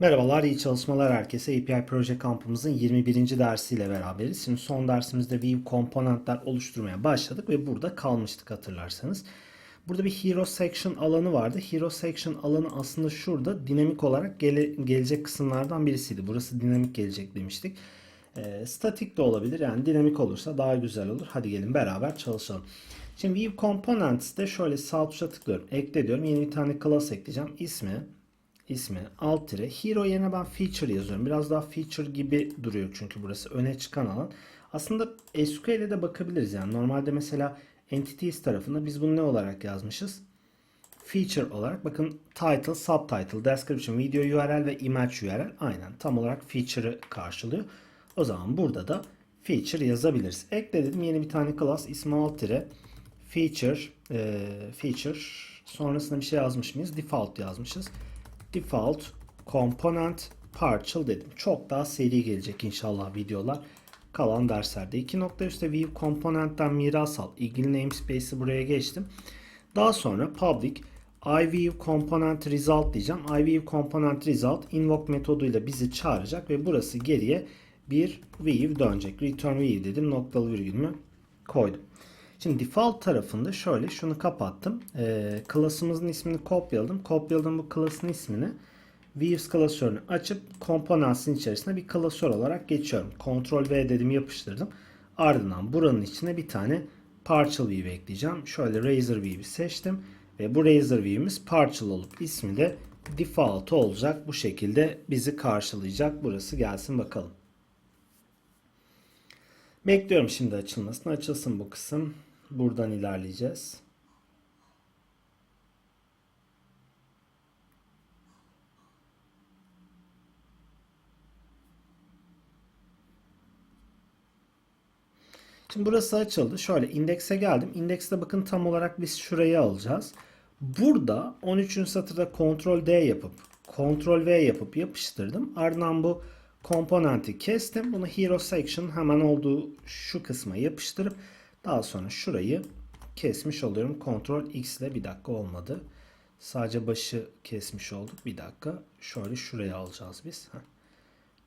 Merhabalar, iyi çalışmalar herkese. API Proje kampımızın 21. dersiyle beraberiz. Şimdi son dersimizde View komponentler oluşturmaya başladık ve burada kalmıştık hatırlarsanız. Burada bir Hero Section alanı vardı. Hero Section alanı aslında şurada dinamik olarak gele, gelecek kısımlardan birisiydi. Burası dinamik gelecek demiştik. E, statik de olabilir. Yani dinamik olursa daha güzel olur. Hadi gelin beraber çalışalım. Şimdi View Components'te şöyle sağ tuşa tıklıyorum. Ekle diyorum. Yeni bir tane class ekleyeceğim. İsmi ismi alt tire hero yerine ben feature yazıyorum. Biraz daha feature gibi duruyor çünkü burası öne çıkan alan. Aslında SQL'e de bakabiliriz yani. Normalde mesela entities tarafında biz bunu ne olarak yazmışız? Feature olarak bakın title, subtitle, description, video URL ve image URL aynen tam olarak feature'ı karşılıyor. O zaman burada da feature yazabiliriz. Ekle dedim yeni bir tane class ismi alt tire feature e, feature sonrasında bir şey yazmış mıyız? Default yazmışız default component partial dedim. Çok daha seri gelecek inşallah videolar kalan derslerde. İki nokta üstte view component'ten miras al. İlgili namespace'i buraya geçtim. Daha sonra public iView component result diyeceğim. iView component result invoke metoduyla bizi çağıracak ve burası geriye bir view dönecek. Return view dedim. Noktalı virgülümü koydum. Şimdi default tarafında şöyle şunu kapattım. Ee, class'ımızın ismini kopyaladım. Kopyaladım bu class'ın ismini. Views klasörünü açıp components'in içerisine bir klasör olarak geçiyorum. Ctrl V dedim yapıştırdım. Ardından buranın içine bir tane partial view ekleyeceğim. Şöyle razor view'i seçtim. Ve bu razor view'imiz partial olup ismi de default olacak. Bu şekilde bizi karşılayacak. Burası gelsin bakalım. Bekliyorum şimdi açılmasını. Açılsın bu kısım. Buradan ilerleyeceğiz. Şimdi burası açıldı. Şöyle indekse geldim. İndekste bakın tam olarak biz şurayı alacağız. Burada 13. satırda Ctrl D yapıp Ctrl V yapıp yapıştırdım. Ardından bu komponenti kestim. Bunu Hero Section hemen olduğu şu kısma yapıştırıp daha sonra şurayı kesmiş oluyorum. Ctrl X ile bir dakika olmadı. Sadece başı kesmiş olduk. Bir dakika. Şöyle şuraya alacağız biz.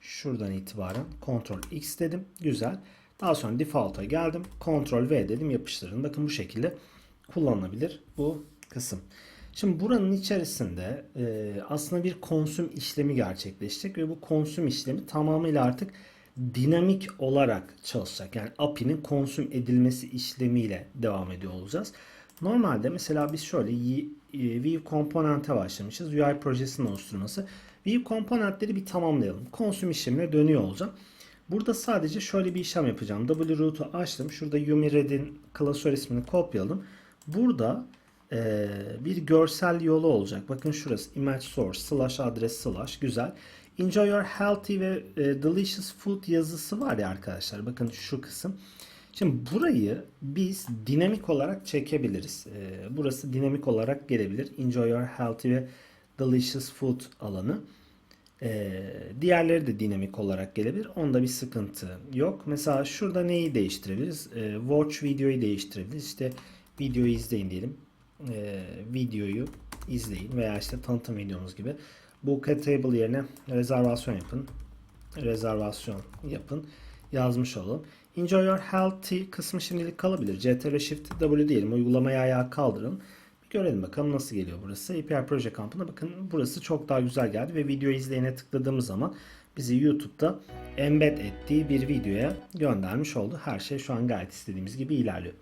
Şuradan itibaren Ctrl X dedim. Güzel. Daha sonra default'a geldim. Ctrl V dedim yapıştırın. Bakın bu şekilde kullanılabilir bu kısım. Şimdi buranın içerisinde e, aslında bir konsüm işlemi gerçekleşecek ve bu konsüm işlemi tamamıyla artık dinamik olarak çalışacak. Yani API'nin konsüm edilmesi işlemiyle devam ediyor olacağız. Normalde mesela biz şöyle e, View komponente başlamışız. UI projesinin oluşturması. View komponentleri bir tamamlayalım. Konsüm işlemine dönüyor olacağım. Burada sadece şöyle bir işlem yapacağım. wroot'u açtım. Şurada UmiRed'in klasör ismini kopyaladım. Burada e, bir görsel yolu olacak. Bakın şurası image source slash adres slash güzel. Enjoy your healthy ve e, delicious food yazısı var ya arkadaşlar. Bakın şu kısım. Şimdi burayı biz dinamik olarak çekebiliriz. E, burası dinamik olarak gelebilir. Enjoy your healthy ve delicious food alanı. E, diğerleri de dinamik olarak gelebilir. Onda bir sıkıntı yok. Mesela şurada neyi değiştirebiliriz? E, watch videoyu değiştirebiliriz. İşte videoyu izleyin diyelim. E, videoyu izleyin veya işte tanıtım videomuz gibi. Book table yerine rezervasyon yapın. Rezervasyon yapın. Yazmış olun. Enjoy your healthy kısmı şimdilik kalabilir. CTRL Shift W diyelim. Uygulamayı ayağa kaldırın. Bir görelim bakalım nasıl geliyor burası. API Proje kampına bakın burası çok daha güzel geldi ve video izleyene tıkladığımız zaman bizi YouTube'da embed ettiği bir videoya göndermiş oldu. Her şey şu an gayet istediğimiz gibi ilerliyor.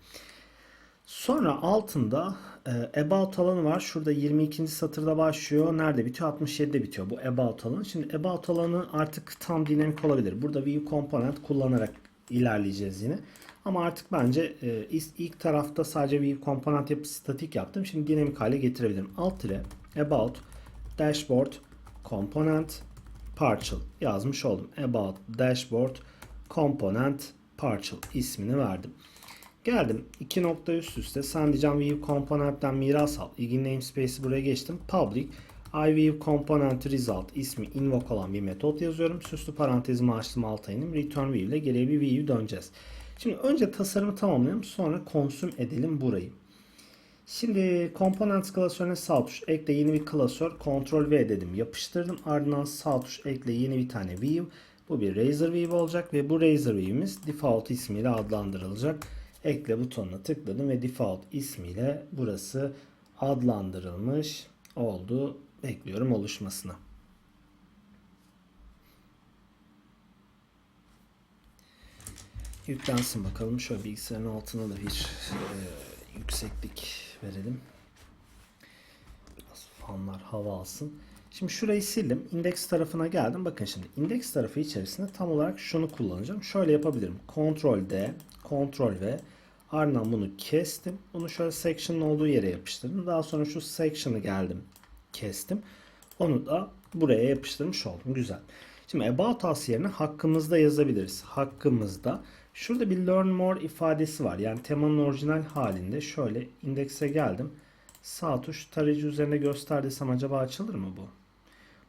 Sonra altında e, about alanı var. Şurada 22. satırda başlıyor. Nerede bitiyor? 67'de bitiyor bu about alanı. Şimdi about alanı artık tam dinamik olabilir. Burada view component kullanarak ilerleyeceğiz yine. Ama artık bence e, ilk tarafta sadece view component yapıp statik yaptım. Şimdi dinamik hale getirebilirim. Alt ile about dashboard component partial yazmış oldum. About dashboard component partial ismini verdim. Geldim iki nokta üst üste sen diyeceğim view component'ten miras al. İlgili namespace'i buraya geçtim. Public iView component result ismi invoke olan bir metot yazıyorum. Süslü parantezimi açtım alta inim. Return view ile geriye bir view döneceğiz. Şimdi önce tasarımı tamamlayalım sonra konsüm edelim burayı. Şimdi Components klasörüne sağ tuş ekle yeni bir klasör. Ctrl V dedim yapıştırdım. Ardından sağ tuş ekle yeni bir tane view. Bu bir Razor View olacak ve bu Razor View'imiz default ismiyle adlandırılacak. Ekle butonuna tıkladım ve default ismiyle burası adlandırılmış oldu. Bekliyorum oluşmasını. Yüklensin bakalım. Şöyle bilgisayarın altına da bir e, yükseklik verelim. Biraz fanlar hava alsın. Şimdi şurayı sildim. Index tarafına geldim. Bakın şimdi index tarafı içerisinde tam olarak şunu kullanacağım. Şöyle yapabilirim. Ctrl D, Ctrl V. Ardından bunu kestim. Bunu şöyle section'ın olduğu yere yapıştırdım. Daha sonra şu section'ı geldim. Kestim. Onu da buraya yapıştırmış oldum. Güzel. Şimdi about us yerine hakkımızda yazabiliriz. Hakkımızda. Şurada bir learn more ifadesi var. Yani temanın orijinal halinde şöyle indekse geldim. Sağ tuş tarayıcı üzerinde gösterdiysem acaba açılır mı bu?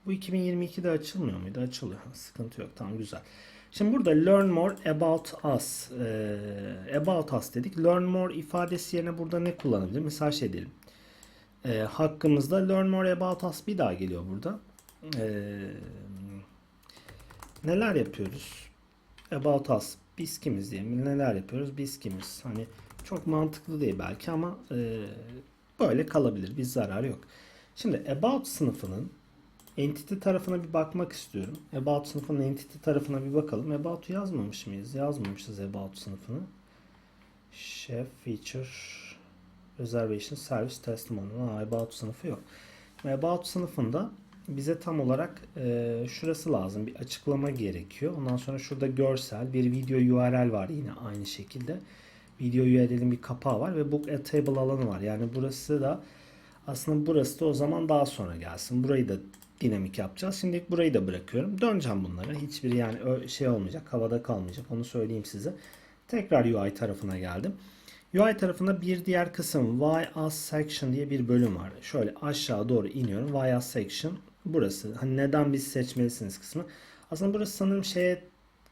Bu 2022'de açılmıyor muydu? Açılıyor. Sıkıntı yok. Tamam güzel. Şimdi burada learn more about us. Ee, about us dedik. Learn more ifadesi yerine burada ne kullanabilir? Mesela şey diyelim. Ee, hakkımızda learn more about us bir daha geliyor burada. Ee, neler yapıyoruz? About us. Biz kimiz diyelim. Neler yapıyoruz? Biz kimiz? Hani çok mantıklı değil belki ama e, böyle kalabilir. Bir zarar yok. Şimdi about sınıfının entity tarafına bir bakmak istiyorum. About sınıfının entity tarafına bir bakalım. About'u yazmamış mıyız? Yazmamışız about sınıfını. Chef, feature, reservation, service, testimony. Aa, about sınıfı yok. About sınıfında bize tam olarak e, şurası lazım. Bir açıklama gerekiyor. Ondan sonra şurada görsel bir video URL var yine aynı şekilde. Video URL'in bir kapağı var ve book a table alanı var. Yani burası da aslında burası da o zaman daha sonra gelsin. Burayı da dinamik yapacağız. Şimdi burayı da bırakıyorum. Döneceğim bunlara. Hiçbir yani şey olmayacak. Havada kalmayacak. Onu söyleyeyim size. Tekrar UI tarafına geldim. UI tarafında bir diğer kısım Why As Section diye bir bölüm var. Şöyle aşağı doğru iniyorum. Why As Section burası. Hani neden biz seçmelisiniz kısmı. Aslında burası sanırım şeye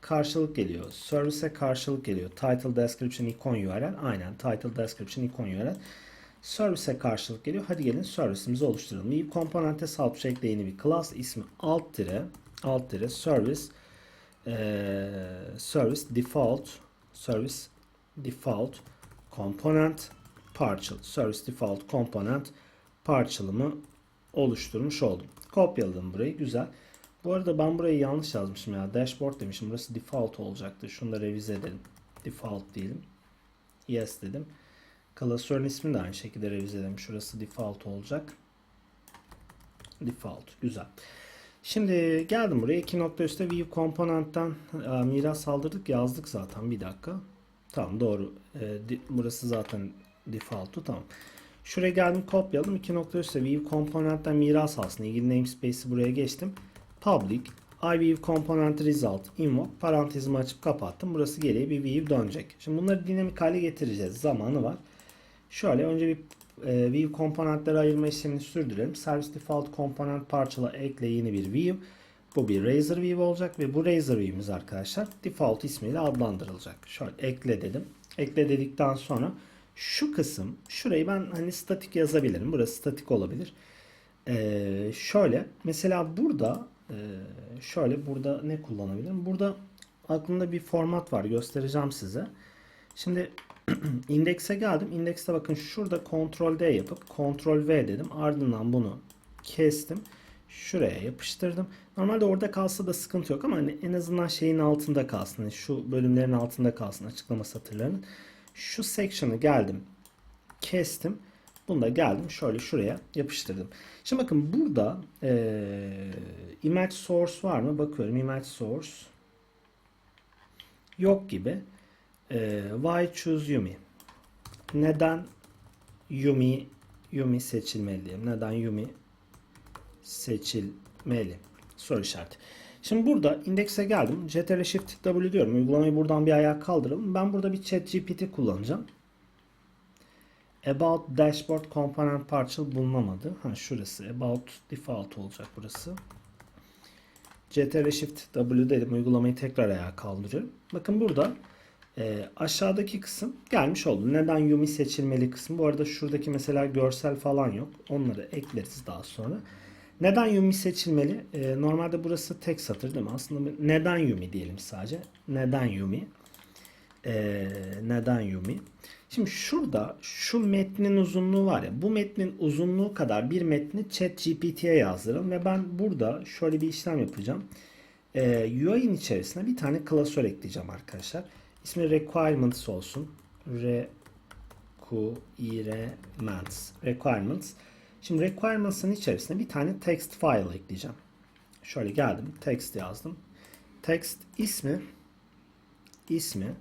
karşılık geliyor. Service'e karşılık geliyor. Title Description Icon URL. Aynen. Title Description Icon URL. Service'e karşılık geliyor. Hadi gelin service'imizi oluşturalım. Bir komponente sağ tuş ekle yeni bir class ismi alt dire alt dire service eee, service default service default component partial service default component partial'ımı oluşturmuş oldum. Kopyaladım burayı. Güzel. Bu arada ben burayı yanlış yazmışım ya. Dashboard demişim. Burası default olacaktı. Şunu da revize edelim. Default diyelim. Yes dedim. Klasörün ismini de aynı şekilde revize edelim. Şurası default olacak. Default. Güzel. Şimdi geldim buraya. 2 nokta üstte view komponentten e, miras saldırdık. Yazdık zaten. Bir dakika. Tamam doğru. E, di- burası zaten default'u. Tamam. Şuraya geldim kopyaladım. 2 nokta üstte view komponentten miras alsın. İlgili namespace'i buraya geçtim. Public iView component result invoke parantezimi açıp kapattım. Burası geriye bir view dönecek. Şimdi bunları dinamik hale getireceğiz. Zamanı var. Şöyle önce bir e, view komponentleri ayırma işlemini sürdürelim. Service default komponent parçala ekle yeni bir view. Bu bir Razor view olacak ve bu Razor view'imiz arkadaşlar default ismiyle adlandırılacak. Şöyle ekle dedim. Ekle dedikten sonra şu kısım şurayı ben hani statik yazabilirim. Burası statik olabilir. Ee, şöyle mesela burada e, şöyle burada ne kullanabilirim? Burada aklımda bir format var göstereceğim size. Şimdi indekse geldim. İndekste bakın şurada Ctrl D yapıp Ctrl V dedim. Ardından bunu kestim. Şuraya yapıştırdım. Normalde orada kalsa da sıkıntı yok ama hani en azından şeyin altında kalsın. Hani şu bölümlerin altında kalsın açıklama satırlarının. Şu section'ı geldim. Kestim. Bunu da geldim şöyle şuraya yapıştırdım. Şimdi bakın burada eee image source var mı? Bakıyorum image source yok gibi. Eee, why choose Yumi? Neden Yumi Yumi seçilmeli diyeyim. Neden Yumi seçilmeli? Soru işareti. Şimdi burada indekse geldim. Ctrl Shift W diyorum. Uygulamayı buradan bir ayağa kaldıralım. Ben burada bir chat GPT kullanacağım. About Dashboard Component Partial bulunamadı. Ha şurası. About Default olacak burası. Ctrl Shift W dedim. Uygulamayı tekrar ayağa kaldırıyorum. Bakın burada Ee, aşağıdaki kısım gelmiş oldu. Neden Yumi seçilmeli kısmı. Bu arada şuradaki mesela görsel falan yok. Onları ekleriz daha sonra. Neden Yumi seçilmeli? Ee, normalde burası tek satır değil mi? Aslında neden Yumi diyelim sadece. Neden Yumi? Ee, neden Yumi? Şimdi şurada şu metnin uzunluğu var ya bu metnin uzunluğu kadar bir metni ChatGPT'ye yazdırın ve ben burada şöyle bir işlem yapacağım. Ee, UI'nin içerisine bir tane klasör ekleyeceğim arkadaşlar. İsmi requirements olsun. Requirements. Requirements. Şimdi requirements'ın içerisine bir tane text file ekleyeceğim. Şöyle geldim. Text yazdım. Text ismi ismi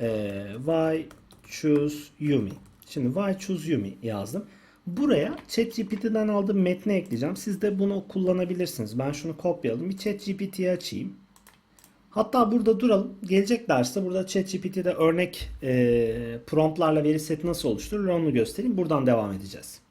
e, why choose Yumi. Şimdi why choose Yumi yazdım. Buraya ChatGPT'den aldığım metni ekleyeceğim. Siz de bunu kullanabilirsiniz. Ben şunu kopyaladım. Bir ChatGPT'yi açayım. Hatta burada duralım. Gelecek derste burada ChatGPT'de örnek e, promptlarla veri seti nasıl oluşturulur onu göstereyim. Buradan devam edeceğiz.